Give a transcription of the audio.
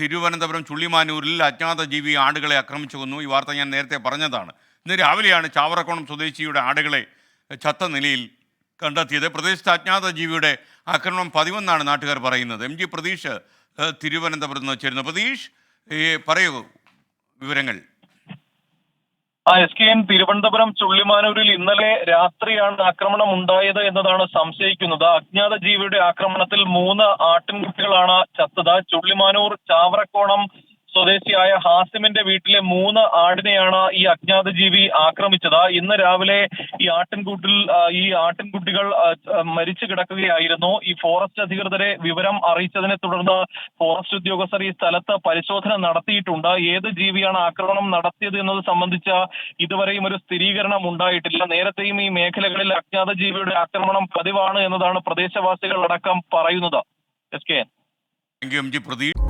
തിരുവനന്തപുരം ചുള്ളിമാനൂരിൽ അജ്ഞാത ജീവി ആടുകളെ ആക്രമിച്ചു കൊന്നു ഈ വാർത്ത ഞാൻ നേരത്തെ പറഞ്ഞതാണ്. ഇന്ന് രാവിലെയാണ് ചാവറക്കോണം സ്വദേശിയുടെ ആടുകളെ ചത്ത നിലയിൽ കണ്ടെത്തിയത്. പ്രദേശത്ത് അജ്ഞാത ജീവിയുടെ ആക്രമണം പതിവെന്നാണ് നാട്ടുകാർ പറയുന്നത്. എം ജി പ്രതീഷ് തിരുവനന്തപുരത്ത് നിന്ന് ചേരുന്നു. പ്രതീഷ് പറയൂ വിവരങ്ങൾ. ആ എസ് കെ എൻ തിരുവനന്തപുരം ചുള്ളിമാനൂരിൽ ഇന്നലെ രാത്രിയാണ് ആക്രമണം ഉണ്ടായത് എന്നതാണ് സംശയിക്കുന്നത്. അജ്ഞാത ജീവിയുടെ ആക്രമണത്തിൽ മൂന്ന് ആട്ടിൻകുട്ടികളാണ് ചത്തത്. ചുള്ളിമാനൂർ ചാവറക്കോണം സ്വദേശിയായ ഹാസിമിന്റെ വീട്ടിലെ മൂന്ന് ആടിനെയാണ് ഈ അജ്ഞാത ജീവി ആക്രമിച്ചത്. ഇന്ന് രാവിലെ ഈ ആട്ടിൻകൂട്ടിൽ ഈ ആട്ടിൻകുട്ടികൾ മരിച്ചു കിടക്കുകയായിരുന്നു. ഈ ഫോറസ്റ്റ് അധികൃതരെ വിവരം അറിയിച്ചതിനെ തുടർന്ന് ഫോറസ്റ്റ് ഉദ്യോഗസ്ഥർ ഈ സ്ഥലത്ത് പരിശോധന നടത്തിയിട്ടുണ്ട്. ഏത് ജീവിയാണ് ആക്രമണം നടത്തിയത് എന്നത് സംബന്ധിച്ച ഇതുവരെയും ഒരു സ്ഥിരീകരണം ഉണ്ടായിട്ടില്ല. നേരത്തെയും ഈ മേഖലകളിൽ അജ്ഞാത ജീവിയുടെ ആക്രമണം പതിവാണ് എന്നതാണ് പ്രദേശവാസികൾ അടക്കം പറയുന്നത്. S K M G Pratheesh